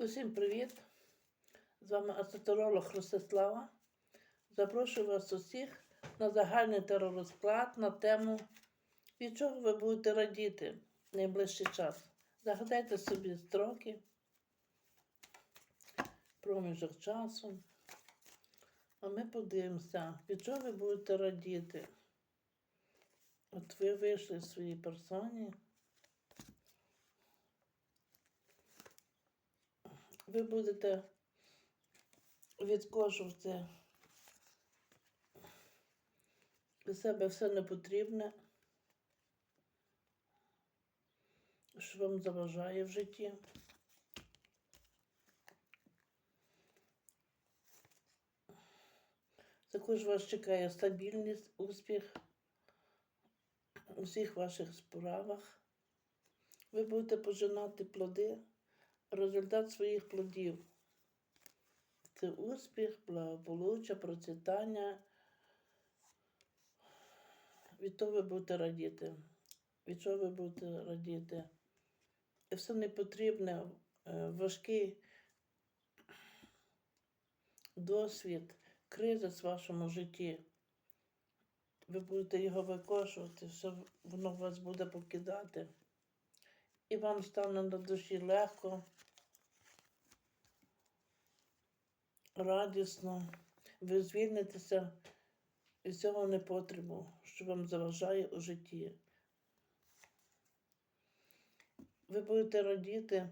Усім привіт! З вами асотеролог Ростислава. Запрошую вас усіх на загальний теророзклад на тему, від чого ви будете радіти в найближчий час. Загадайте собі строки, проміжок часу. А ми подивимося, від чого ви будете радіти. От ви вийшли в своїй персоні. Ви будете відкошувати з себе все непотрібне, що вам заважає в житті. Також вас чекає стабільність, успіх у всіх ваших справах. Ви будете пожинати плоди результат своїх плодів. Це успіх, благополуччя, процвітання. Від того ви будете радіти. Від чого ви будете радіти? І все не потрібне, е, важкий досвід, кризис в вашому житті. Ви будете його викошувати, все воно вас буде покидати і вам стане на душі легко, радісно, ви звільнитеся від цього непотребу, що вам заважає у житті. Ви будете радіти,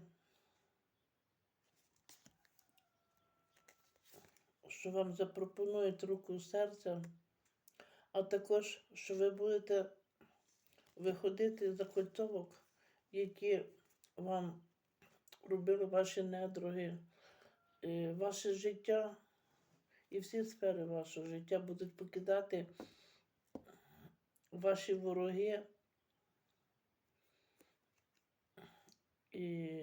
що вам запропонують руку серця, а також, що ви будете виходити за кольцовок які вам робили ваші недруги, е, ваше життя і всі сфери вашого життя будуть покидати ваші вороги. І,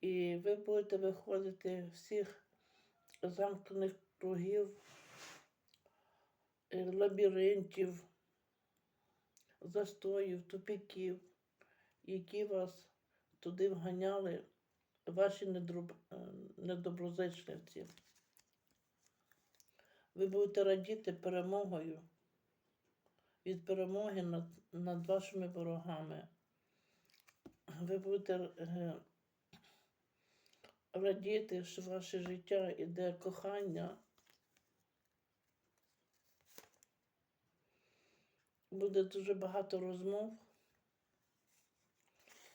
і ви будете виходити всіх замкнених кругів, е, лабіринтів, застоїв, тупіків які вас туди вганяли ваші недроб... е, недоброзичливці. Ви будете радіти перемогою від перемоги над, над вашими ворогами. Ви будете е, радіти, що ваше життя іде кохання. Буде дуже багато розмов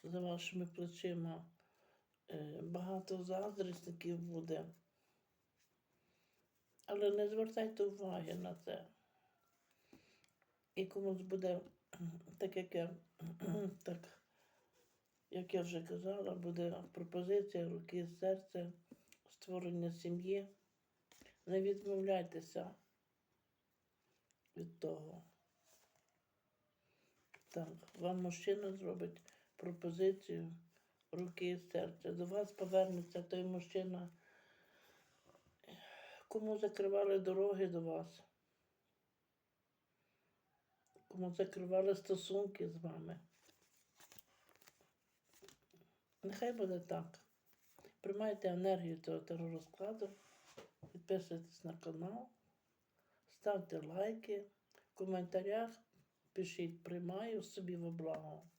за вашими плечима. Е, багато заздрісників буде. Але не звертайте уваги на це. І комусь буде, так як я, так, як я вже казала, буде пропозиція руки, серця, створення сім'ї. Не відмовляйтеся від того. Так, вам мужчина зробить пропозицію руки і серця. До вас повернеться той мужчина, кому закривали дороги до вас, кому закривали стосунки з вами. Нехай буде так. Приймайте енергію цього теророзкладу, підписуйтесь на канал, ставте лайки, в коментарях пишіть приймаю собі в благо.